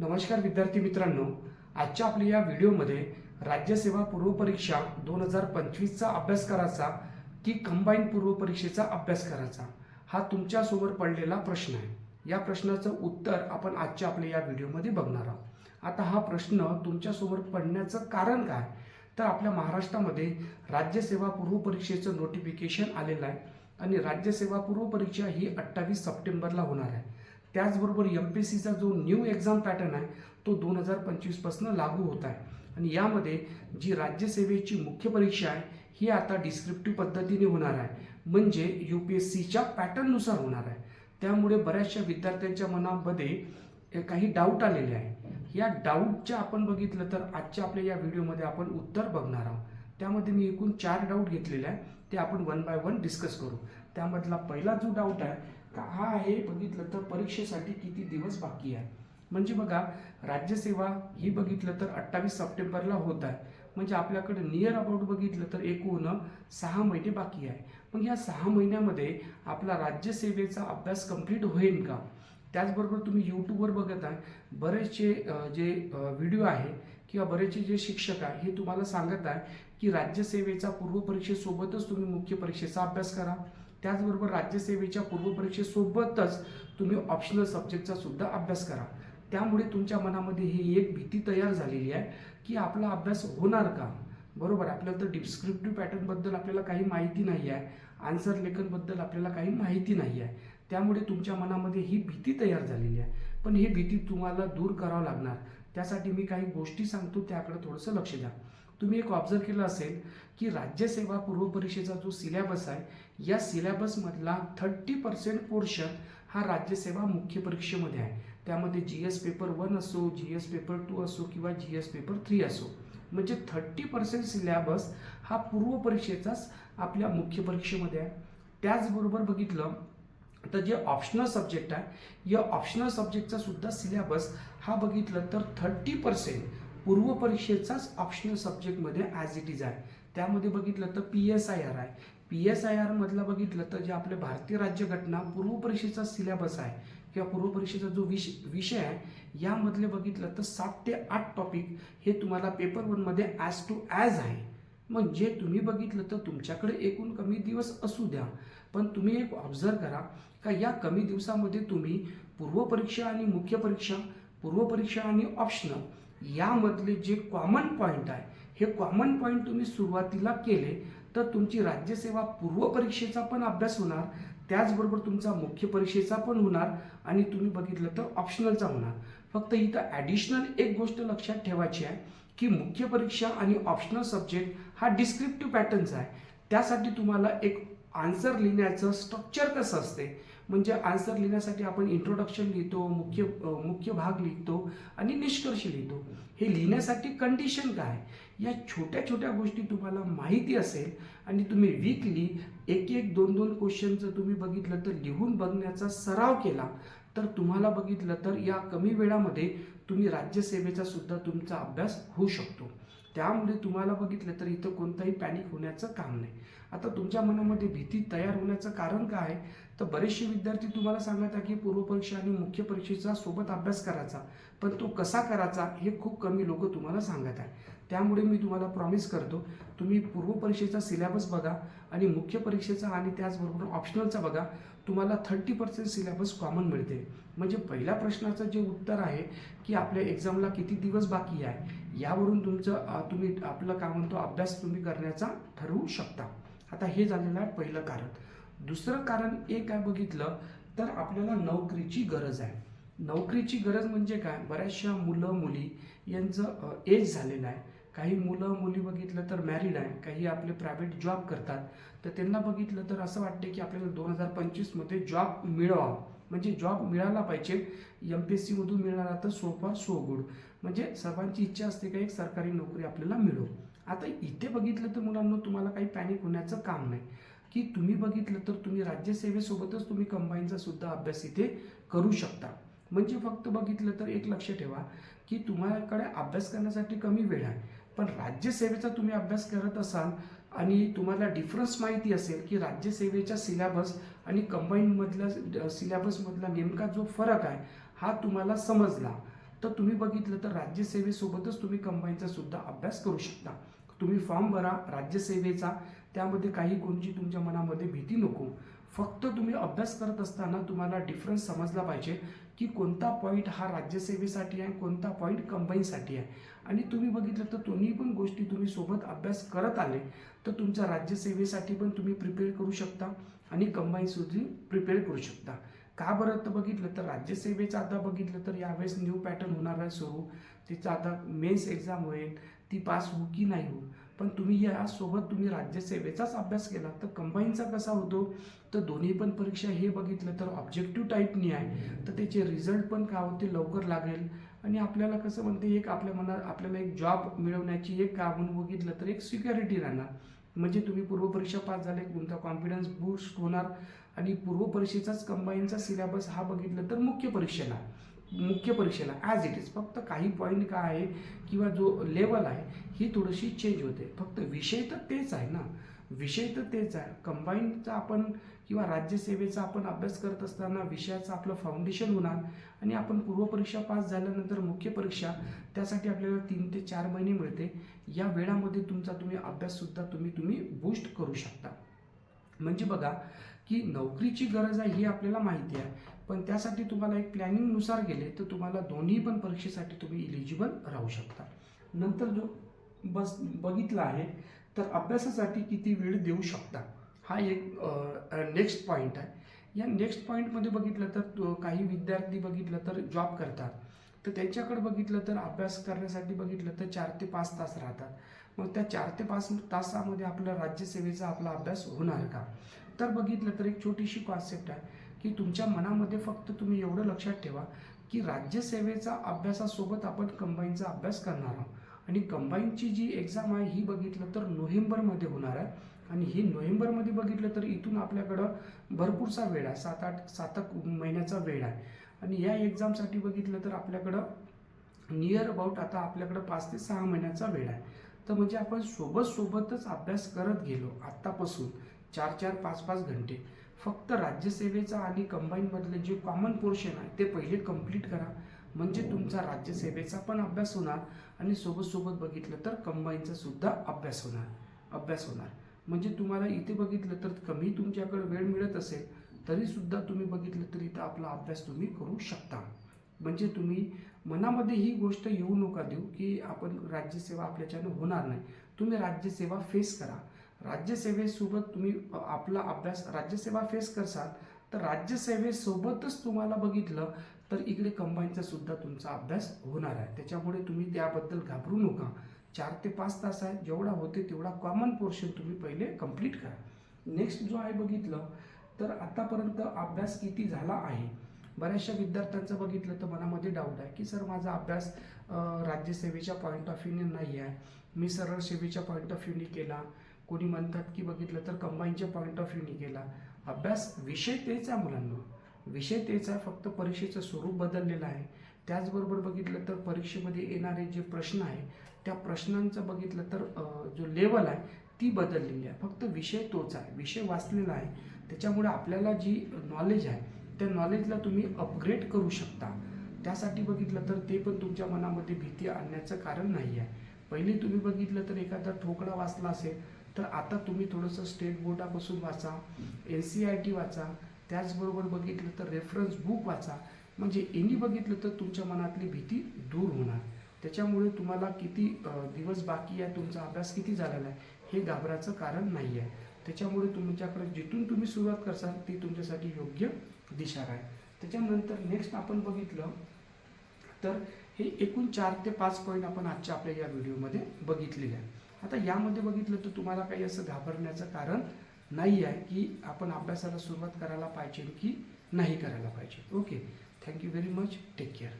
नमस्कार विद्यार्थी मित्रांनो आजच्या आपल्या या व्हिडिओमध्ये राज्यसेवा पूर्व परीक्षा दोन हजार पंचवीसचा अभ्यास करायचा की कंबाईन पूर्व परीक्षेचा अभ्यास करायचा हा तुमच्यासमोर पडलेला प्रश्न आहे. या प्रश्नाचं उत्तर आपण आजच्या आपल्या या व्हिडिओमध्ये बघणार आहोत. आता हा प्रश्न तुमच्यासमोर पडण्याचं कारण काय? तर आपल्या महाराष्ट्रामध्ये राज्यसेवा पूर्व परीक्षेचं नोटिफिकेशन आलेलं आहे आणि राज्यसेवा पूर्व परीक्षा ही अठ्ठावीस सप्टेंबरला होणार आहे. त्याचबरोबर एम पी एस सीचा जो न्यू एक्झाम पॅटर्न आहे तो दोन हजार पंचवीसपासून लागू होत आहे. आणि यामध्ये जी राज्यसेवेची मुख्य परीक्षा आहे ही आता डिस्क्रिप्टिव्ह पद्धतीने होणार आहे. म्हणजे यू पी एस सीच्या पॅटर्ननुसार होणार आहे. त्यामुळे बऱ्याचशा विद्यार्थ्यांच्या मनामध्ये काही डाऊट आलेले आहे. या डाऊटच्या आपण बघितलं तर आजच्या आपल्या या व्हिडिओमध्ये आपण उत्तर बघणार आहोत. त्यामध्ये मी एकूण चार डाऊट घेतलेले आहे ते आपण वन बाय वन डिस्कस करू. त्यामधला पहिला जो डाऊट आहे का हा आहे बघितलं तर परीक्षेसाठी किती दिवस बाकी आहे? म्हणजे बघा राज्यसेवा ही बघितलं तर अठ्ठावीस सप्टेंबरला होत आहे. म्हणजे आपल्याकडे नियर अबाउट बघितलं तर एकूण सहा महिने बाकी आहे. मग या सहा महिन्यामध्ये आपला राज्यसेवेचा अभ्यास कंप्लीट होईल का? त्याचबरोबर तुम्ही यूट्यूबवर बघत आहे. बरेचसे जे व्हिडिओ आहे किंवा बरेचसे जे शिक्षक आहे हे तुम्हाला सांगत आहे की राज्यसेवेचा पूर्व परीक्षेसोबतच तुम्ही मुख्य परीक्षेचा अभ्यास करा. त्याचबरोबर राज्यसेवेच्या पूर्व परीक्षेसोबतच तुम्ही ऑप्शनल सब्जेक्टचा सुद्धा अभ्यास करा. त्यामुळे तुमच्या मनामध्ये ही एक भीती तयार झालेली आहे की आपला अभ्यास होणार का? बरोबर आपल्याला तर डिस्क्रिप्टिव्ह पॅटर्नबद्दल आपल्याला काही माहिती नाही आहे आन्सर लेखनबद्दल आपल्याला काही माहिती नाही आहे त्यामुळे तुमच्या मनामध्ये ही भीती तयार झालेली आहे. पण ही भीती तुम्हाला दूर करावं लागणार. त्यासाठी मी काही गोष्टी सांगतो त्याकडे थोडंसं लक्ष द्या. तुम्ही एक ऑब्झर्व केलं असेल की राज्यसेवा पूर्व परीक्षेचा जो सिलेबस आहे या सिलेबसमधला थर्टी पर्सेंट पोर्शन हा राज्यसेवा मुख्य परीक्षेमध्ये आहे. त्यामध्ये जी एस पेपर वन असो जी एस पेपर टू असो किंवा जी एस पेपर थ्री असो. म्हणजे थर्टी पर्सेंट सिलेबस हा पूर्व परीक्षेचाच आपल्या मुख्य परीक्षेमध्ये आहे. त्याचबरोबर बघितलं तर जे ऑप्शनल सब्जेक्ट आहे या ऑप्शनल सब्जेक्टचा सुद्धा सिलेबस हा बघितलं तर थर्टी पर्सेंट पूर्व परीक्षेचाच ऑप्शनल सब्जेक्टमध्ये ॲज इट इज आहे. त्यामध्ये बघितलं तर पी एस आय आर आहे. पी एस आय आरमधलं बघितलं तर जे आपले भारतीय राज्यघटना पूर्व परीक्षेचा सिलेबस आहे किंवा पूर्व परीक्षेचा जो विष विषय आहे यामधले बघितलं तर सात ते आठ टॉपिक हे तुम्हाला पेपर वनमध्ये ॲज टू ॲज आहे. मग जे तुम्ही बघितलं तर तुमच्याकडे एकूण कमी दिवस असू द्या. पण तुम्ही एक ऑब्झर्व करा का या कमी दिवसामध्ये तुम्ही पूर्व परीक्षा आणि मुख्य परीक्षा पूर्व परीक्षा आणि ऑप्शनल यामधले जे कॉमन पॉईंट आहे हे कॉमन पॉईंट तुम्ही सुरुवातीला केले तर तुमची राज्यसेवा पूर्व परीक्षेचा पण अभ्यास होणार त्याचबरोबर तुमचा मुख्य परीक्षेचा पण होणार आणि तुम्ही बघितलं तर ऑप्शनलचा होणार. फक्त इथं ॲडिशनल एक गोष्ट लक्षात ठेवायची आहे की मुख्य परीक्षा आणि ऑप्शनल सब्जेक्ट हा डिस्क्रिप्टिव्ह पॅटर्नचा आहे. त्यासाठी तुम्हाला एक आन्सर लिहिण्याचं स्ट्रक्चर कसं असते? म्हणजे आन्सर लिहिण्यासाठी आपण इंट्रोडक्शन लिहितो मुख्य मुख्य भाग लिहितो आणि निष्कर्ष लिहितो. हे लिहिण्यासाठी कंडिशन काय? या छोट्या छोट्या गोष्टी तुम्हाला माहिती असेल आणि तुम्ही वीकली एक एक दोन दोन क्वेश्चनचं तुम्ही बघितलं तर लिहून बघण्याचा सराव केला तर तुम्हाला बघितलं तर या कमी वेळामध्ये तुम्ही राज्यसेवेचा सुद्धा तुमचा अभ्यास होऊ शकतो. त्यामुळे तुम्हाला बघितलं तर इथं कोणताही पॅनिक होण्याचं काम नाही. आता तुमच्या मनामध्ये भीती तयार होण्याचं कारण काय आहे? तर बरेचसे विद्यार्थी तुम्हाला सांगत आहे की पूर्वपरीक्षा आणि मुख्य परीक्षेचा सोबत अभ्यास करायचा. पण तो कसा करायचा हे खूप कमी लोक तुम्हाला सांगत आहे. त्यामुळे मी तुम्हाला प्रॉमिस करतो तुम्ही पूर्व परीक्षेचा सिलेबस बघा आणि मुख्य परीक्षेचा आणि त्याचबरोबर ऑप्शनलचा बघा. तुम्हाला थर्टी पर्सेंट सिलेबस कॉमन मिळते. म्हणजे पहिल्या प्रश्नाचं जे उत्तर आहे की आपल्या एक्झामला किती दिवस बाकी आहे? यावरून तुमचं तुम्ही आपलं काय म्हणतो अभ्यास तुम्ही करण्याचा ठरवू शकता. आता हे झालेलं आहे पहिलं कारण. दुसरं कारण एक काय बघितलं तर आपल्याला नोकरीची गरज आहे. नोकरीची गरज म्हणजे काय? बऱ्याचशा मुलं मुली यांचं एज झालेलं आहे. काही मुलं मुली बघितलं तर मॅरिड आहे काही आपले प्रायव्हेट जॉब करतात. तर त्यांना बघितलं तर असं वाटते की आपल्याला दोन हजार पंचवीसमध्ये जॉब मिळवा. म्हणजे जॉब मिळाला पाहिजे. एम पी एस सीमधून मिळाला तर सो फार सो गुड म्हणजे सर्वांची इच्छा असते का एक सरकारी नोकरी आपल्याला मिळो. आता इथे बघितलं तर मुलांना तुम्हाला काही पॅनिक होण्याचं काम नाही. की तुम्ही बघितलं तर तुम्ही राज्यसेवेसोबतच तुम्ही कंबाईनचा सुद्धा अभ्यास इथे करू शकता. म्हणजे फक्त बघितलं तर एक लक्ष ठेवा की तुम्हाकडे अभ्यास करण्यासाठी कमी वेळ आहे. पण राज्यसेवेचा तुम्ही अभ्यास करत असाल आणि तुम्हाला डिफरन्स माहिती असेल की राज्यसेवेच्या सिलेबस आणि कंबाईनमधल्या सिलेबसमधला नेमका जो फरक आहे हा तुम्हाला समजला. तर तुम्ही बघितलं तर राज्यसेवेसोबतच तुम्ही कंबाईनचा सुद्धा अभ्यास करू शकता. तुम्ही फॉर्म भरा राज्यसेवेचा. त्यामध्ये काही कोणची तुमच्या मनामध्ये भीती नको. फक्त तुम्ही अभ्यास करत असताना तुम्हाला डिफरन्स समजला पाहिजे. की कोणता पॉईंट हा राज्यसेवेसाठी आहे कोणता पॉईंट कंबाईनसाठी आहे. आणि तुम्ही बघितलं तर दोन्ही पण गोष्टी तुम्ही सोबत अभ्यास करत आले तर तुमच्या राज्यसेवेसाठी पण तुम्ही प्रिपेअर करू शकता आणि कंबाईनसुद्धा प्रिपेअर करू शकता. का बरं तर बघितलं तर राज्यसेवेचं आता बघितलं तर यावेळेस न्यू पॅटर्न होणार आहे सुरू. तिचं आता मेन्स एक्झाम होईल ती पास होऊ की नाही होऊ? पण तुम्ही यासोबत तुम्ही राज्यसेवेचाच अभ्यास केला तर कंबाईनचा कसा होतो? तर दोन्ही पण परीक्षा हे बघितलं तर ऑब्जेक्टिव्ह टाईपनी आहे. तर त्याचे रिझल्ट पण काय होते? लवकर लागेल. आणि आपल्याला कसं म्हणते एक आपल्या मनात आपल्याला एक जॉब मिळवण्याची एक का म्हणून बघितलं तर एक सिक्युरिटी राहणार. म्हणजे तुम्ही पूर्वपरीक्षा पास झाले तुमचा कॉन्फिडन्स बूस्ट होणार. आणि पूर्वपरीक्षेचाच कंबाईनचा सिलेबस हा बघितलं तर मुख्य परीक्षेला. मुख्य परीक्षेला. ॲज इट इज फक्त काही पॉईंट काय आहे किंवा जो लेवल आहे ही थोडीशी चेंज होते. फक्त विषय तर तेच आहे ना. विषय तर तेच आहे. कंबाईनचा आपण किंवा राज्यसेवेचा आपण अभ्यास करत असताना विषयाचं आपलं फाउंडेशन होणार आणि आपण पूर्वपरीक्षा पास झाल्यानंतर मुख्य परीक्षा त्यासाठी आपल्याला तीन ते चार महिने मिळते. या वेळामध्ये तुमचा तुम्ही अभ्याससुद्धा तुम्ही तुम्ही बूस्ट करू शकता. म्हणजे बघा की नोकरीची गरज आहे ही आपल्याला माहिती आहे. पण त्यासाठी तुम्हाला एक प्लॅनिंगनुसार गेले तर तुम्हाला दोन्ही पण परीक्षेसाठी तुम्ही इलिजिबल राहू शकता. नंतर जो बस बघितला आहे तर अभ्यासासाठी किती वेळ देऊ शकता? हा एक नेक्स्ट पॉईंट आहे. या नेक्स्ट पॉईंटमध्ये बघितलं तर काही विद्यार्थी बघितलं तर जॉब करतात. तर त्यांच्याकडे बघितलं तर अभ्यास करण्यासाठी बघितलं तर चार ते पाच तास राहतात. मग त्या चार ते पाच तासामध्ये आपला राज्यसेवेचा आपला अभ्यास होणार का? तर बघितलं तर एक छोटीशी कॉन्सेप्ट आहे. की तुमच्या मनामध्ये फक्त तुम्ही एवढं लक्षात ठेवा की राज्यसेवेचा अभ्यासासोबत आपण कंबाईनचा अभ्यास करणार आहोत. आणि कंबाईनची जी एक्झाम आहे ही बघितलं तर नोव्हेंबरमध्ये होणार आहे. आणि ही नोव्हेंबरमध्ये बघितलं तर इथून आपल्याकडं भरपूरसा वेळ आहे. सात आठ सात महिन्याचा वेळ आहे. आणि या एक्झामसाठी बघितलं तर आपल्याकडं नियर अबाउट आता आपल्याकडं पाच ते सहा महिन्याचा वेळ आहे. तर म्हणजे आपण सोबत सोबतच अभ्यास करत गेलो आत्तापासून. चार चार पाच पाच घंटे. फक्त राज्यसेवेचा आणि कंबाईनमधले जे कॉमन पोर्शन आहे ते पहिले कंप्लीट करा. म्हणजे तुमचा राज्यसेवेचा पण अभ्यास होणार आणि सोबत सोबत बघितलं तर कंबाईनचा सुद्धा अभ्यास होणार. अभ्यास होणार. म्हणजे तुम्हाला इथे बघितलं तर कमी तुमच्याकडे वेळ मिळत असेल तरी सुद्धा तुम्ही बघितलं तर इथं आपला अभ्यास तुम्ही करू शकता. म्हणजे तुम्ही मनामध्ये ही गोष्ट येऊ नका देऊ की आपण राज्यसेवा आपल्याच्यानं होणार नाही. तुम्ही राज्यसेवा फेस करा. राज्यसेवेसोबत तुम्ही आपला अभ्यास राज्यसेवा फेस करसाल तर राज्यसेवेसोबतच तुम्हाला बघितलं तर इकडे कंबाईनचा सुद्धा तुमचा अभ्यास होणार आहे. त्याच्यामुळे तुम्ही त्याबद्दल घाबरू नका. चार ते पाच तास आहे. जेवढा होते तेवढा कॉमन पोर्शन तुम्ही पहिले कंप्लीट करा. नेक्स्ट जो आहे बघितलं तर आतापर्यंत अभ्यास किती झाला आहे? बऱ्याचशा विद्यार्थ्यांचं बघितलं तर मनामध्ये डाऊट आहे की सर माझा अभ्यास राज्यसेवेच्या पॉईंट ऑफ व्ह्यूने नाही आहे. मी सरळ सेवेच्या पॉईंट ऑफ व्ह्यूने केला. कोणी म्हणतात की बघितलं तर कंबाईनच्या पॉईंट ऑफ व्ह्यूनी केला अभ्यास विषय तेच आहे मुलांना. विषय तेच आहे फक्त परीक्षेचं स्वरूप बदललेलं आहे. त्याचबरोबर बघितलं तर परीक्षेमध्ये येणारे जे प्रश्न आहे त्या प्रश्नांचं बघितलं तर जो लेवल आहे ती बदललेली आहे. फक्त विषय तोच आहे. विषय वाचलेला आहे. त्याच्यामुळे आपल्याला जी नॉलेज आहे त्या नॉलेजला तुम्ही अपग्रेड करू शकता. त्यासाठी बघितलं तर ते पण तुमच्या मनामध्ये भीती आणण्याचं कारण नाही आहे. पहिले तुम्ही बघितलं तर एखादा ठोकळा वाचला असेल तर आता तुम्ही थोडंसं स्टेट बोर्डापासून वाचा एन सी आय टी वाचा त्याचबरोबर बघितलं तर रेफरन्स बुक वाचा. म्हणजे यांनी बघितलं तर तुमच्या मनातली भीती दूर होणार. त्याच्यामुळे तुम्हाला किती दिवस बाकी आहे तुमचा अभ्यास किती झालेला आहे हे घाबरायचं कारण नाही आहे त्याच्यामुळे तुमच्याकडे जिथून तुम्ही सुरुवात करसाल ती तुमच्यासाठी योग्य दिशा आहे त्याच्यानंतर नेक्स्ट आपण बघितलं तर हे एकूण चार ते पाच पॉईंट आपण आजच्या आपल्या या व्हिडिओमध्ये बघितलेले आहे आता यामध्ये बघितलं तर तुम्हाला काही असं घाबरण्याचं कारण नाही आहे की आपण अभ्यासाला सुरुवात करायला पाहिजे की नाही करायला पाहिजे. Okay thank you very much take care